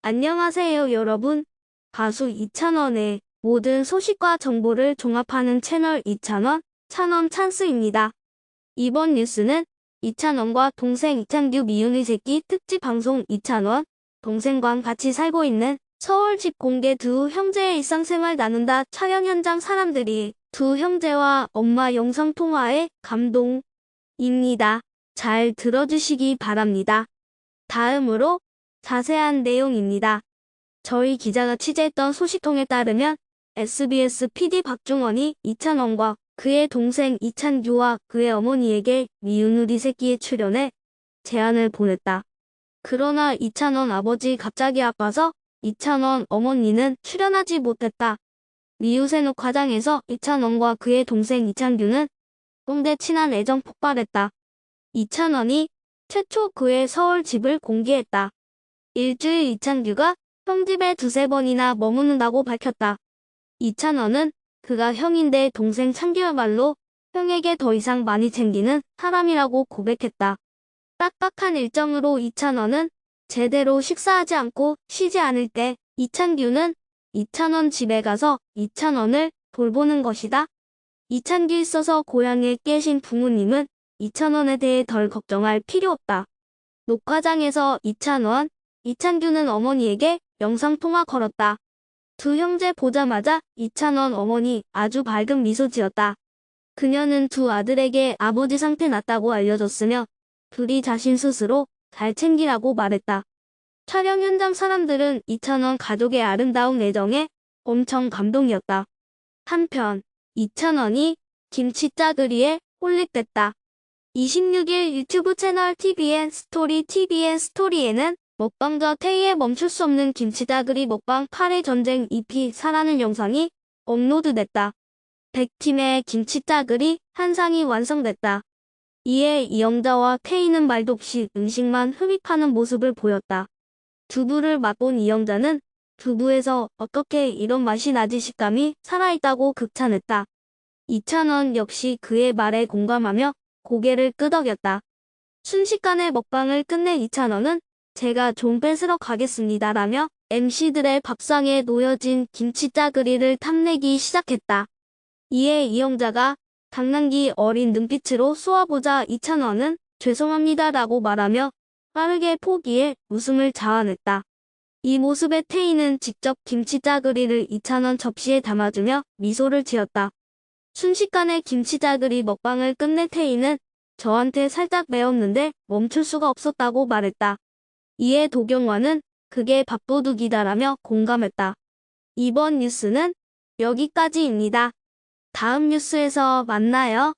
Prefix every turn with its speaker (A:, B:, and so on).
A: 안녕하세요 여러분. 가수 이찬원의 모든 소식과 정보를 종합하는 채널 이찬원, 찬원 찬스입니다. 이번 뉴스는 이찬원과 동생 이찬규 미운의 새끼 특집 방송 이찬원, 동생과 같이 살고 있는 서울 집 공개 두 형제의 일상생활 나눈다 촬영 현장 사람들이 두 형제와 엄마 영상통화에 감동입니다. 잘 들어주시기 바랍니다. 다음으로 자세한 내용입니다. 저희 기자가 취재했던 소식통에 따르면 SBS PD 박중원이 이찬원과 그의 동생 이찬규와 그의 어머니에게 미운 우리 새끼에 출연해 제안을 보냈다. 그러나 이찬원 아버지 갑자기 아파서 이찬원 어머니는 출연하지 못했다. 미우새누 과장에서 이찬원과 그의 동생 이찬규는 꼰대 친한 애정 폭발했다. 이찬원이 최초 그의 서울 집을 공개했다. 일주일 이찬규가 형 집에 두세 번이나 머무는다고 밝혔다. 이찬원은 그가 형인데 동생 찬규야말로 형에게 더 이상 많이 챙기는 사람이라고 고백했다. 빡빡한 일정으로 이찬원은 제대로 식사하지 않고 쉬지 않을 때 이찬규는 이찬원 집에 가서 이찬원을 돌보는 것이다. 이찬규 있어서 고향에 계신 부모님은 이찬원에 대해 덜 걱정할 필요 없다. 녹화장에서 이찬원, 이찬규는 어머니에게 영상통화 걸었다. 두 형제 보자마자 이찬원 어머니 아주 밝은 미소 지었다. 그녀는 두 아들에게 아버지 상태 났다고 알려줬으며 둘이 자신 스스로 잘 챙기라고 말했다. 촬영 현장 사람들은 이찬원 가족의 아름다운 애정에 엄청 감동이었다. 한편 이찬원이 김치 짜그리에 홀릭됐다. 26일 유튜브 채널 TVN 스토리 TVN 스토리에는 먹방자 태희의 멈출 수 없는 김치다그리 먹방 8회 전쟁 EP 사라는 영상이 업로드됐다. 100팀의 김치다그리 한 상이 완성됐다. 이에 이영자와 태희는 말도 없이 음식만 흡입하는 모습을 보였다. 두부를 맛본 이영자는 두부에서 어떻게 이런 맛이 나지 식감이 살아있다고 극찬했다. 이찬원 역시 그의 말에 공감하며 고개를 끄덕였다. 순식간에 먹방을 끝낸 이찬원은 제가 좀 뺏으러 가겠습니다 라며 MC들의 밥상에 놓여진 김치 짜그리를 탐내기 시작했다. 이에 이영자가 장난기 어린 눈빛으로 쏘아보자 이찬원은 죄송합니다 라고 말하며 빠르게 포기해 웃음을 자아냈다. 이 모습에 태희는 직접 김치 짜그리를 이찬원 접시에 담아주며 미소를 지었다. 순식간에 김치 짜그리 먹방을 끝낸 태희는 저한테 살짝 매웠는데 멈출 수가 없었다고 말했다. 이에 도경화는 그게 밥도둑이다라며 공감했다. 이번 뉴스는 여기까지입니다. 다음 뉴스에서 만나요.